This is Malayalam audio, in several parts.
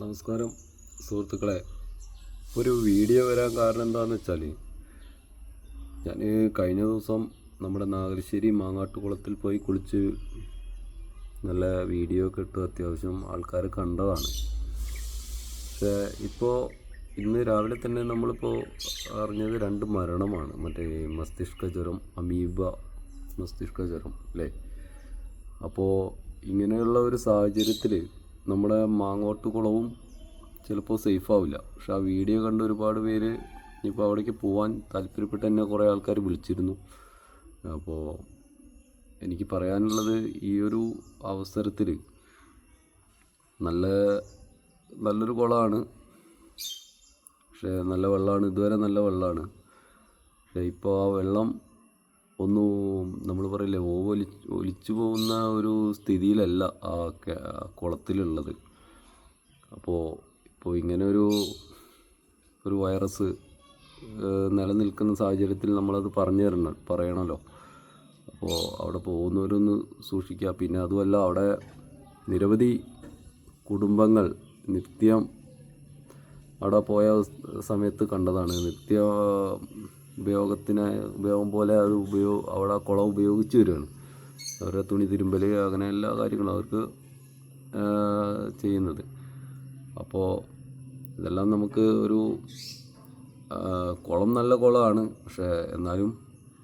നമസ്കാരം സുഹൃത്തുക്കളെ. ഒരു വീഡിയോ വരാൻ കാരണം എന്താണെന്ന് വെച്ചാൽ ഞാൻ കഴിഞ്ഞ ദിവസം നമ്മുടെ നാഗരശ്ശേരി മാങ്ങാട്ടുകുളത്തിൽ പോയി കുളിച്ച് നല്ല വീഡിയോ ഒക്കെ അത്യാവശ്യം ആൾക്കാർ കണ്ടതാണ്. പക്ഷേ ഇപ്പോൾ ഇന്ന് രാവിലെ തന്നെ നമ്മളിപ്പോൾ അറിഞ്ഞത് രണ്ട് മരണമാണ്. മറ്റേ മസ്തിഷ്ക ജ്വരം അമീബ മസ്തിഷ്ക ജ്വരം അല്ലേ? അപ്പോൾ ഇങ്ങനെയുള്ള ഒരു സാഹചര്യത്തിൽ നമ്മുടെ മാങ്ങോട്ട് കുളവും ചിലപ്പോൾ സേഫ് ആവില്ല. പക്ഷെ ആ വീഡിയോ കണ്ട് ഒരുപാട് പേര് ഇപ്പോൾ അവിടേക്ക് പോകാൻ താല്പര്യപ്പെട്ട് തന്നെ കുറേ ആൾക്കാർ വിളിച്ചിരുന്നു. അപ്പോൾ എനിക്ക് പറയാനുള്ളത് ഈ ഒരു അവസരത്തിൽ നല്ല നല്ലൊരു കുളമാണ്. പക്ഷേ നല്ല വെള്ളമാണ്. ഇതുവരെ നല്ല വെള്ളമാണ്. പക്ഷേ ഇപ്പോൾ ആ വെള്ളം ഒന്ന് നമ്മൾ പറയില്ലേ ഓവലി ഒലിച്ചു പോകുന്ന ഒരു സ്ഥിതിയിലല്ല ആ കുളത്തിലുള്ളത്. അപ്പോൾ ഇപ്പോൾ ഇങ്ങനെ ഒരു ഒരു വൈറസ് നിലനിൽക്കുന്ന സാഹചര്യത്തിൽ നമ്മളത് പറഞ്ഞു തരണം പറയണമല്ലോ അപ്പോൾ അവിടെ പോകുന്നവരൊന്ന് സൂക്ഷിക്കുക. പിന്നെ അതുമല്ല അവിടെ നിരവധി കുടുംബങ്ങൾ നിത്യം അവിടെ പോയ സമയത്ത് കണ്ടതാണ്. നിത്യ ഉപയോഗത്തിന് ഉപയോഗം പോലെ അത് ഉപയോഗ അവിടെ കുളം ഉപയോഗിച്ച് വരികയാണ് അവരുടെ തുണി തിരുമ്പൽ അങ്ങനെ എല്ലാ കാര്യങ്ങളും അവർക്ക് ചെയ്യുന്നത്. അപ്പോൾ ഇതെല്ലാം നമുക്ക് ഒരു കുളം നല്ല കുളമാണ്. പക്ഷേ എന്നാലും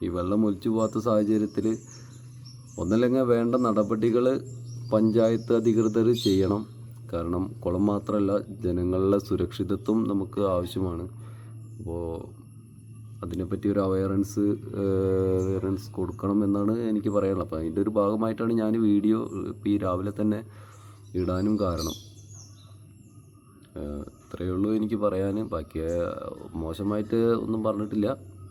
ഈ വെള്ളം ഒലിച്ചു പോകാത്ത സാഹചര്യത്തിൽ ഒന്നല്ലെങ്കിൽ വേണ്ട നടപടികൾ പഞ്ചായത്ത് അധികൃതർ ചെയ്യണം. കാരണം കുളം മാത്രമല്ല ജനങ്ങളുടെ സുരക്ഷിതത്വം നമുക്ക് ആവശ്യമാണ്. അപ്പോൾ അതിനെപ്പറ്റി ഒരു അവയറൻസ് അവയറൻസ് കൊടുക്കണം എന്നാണ് എനിക്ക് പറയാനുള്ളത്. അപ്പോൾ അതിന്റെ ഒരു ഭാഗമായിട്ടാണ് ഞാൻ വീഡിയോ ഇപ്പോൾ ഈ രാവിലെ തന്നെ ഇടാനും കാരണം. ഇത്രയേ ഉള്ളൂ എനിക്ക് പറയാൻ ബാക്കി മോശമായിട്ട് ഒന്നും പറഞ്ഞിട്ടില്ല.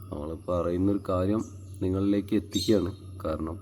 നമ്മൾ പറയുന്നൊരു കാര്യം നിങ്ങളിലേക്ക് എത്തിക്കുകയാണ് കാരണം.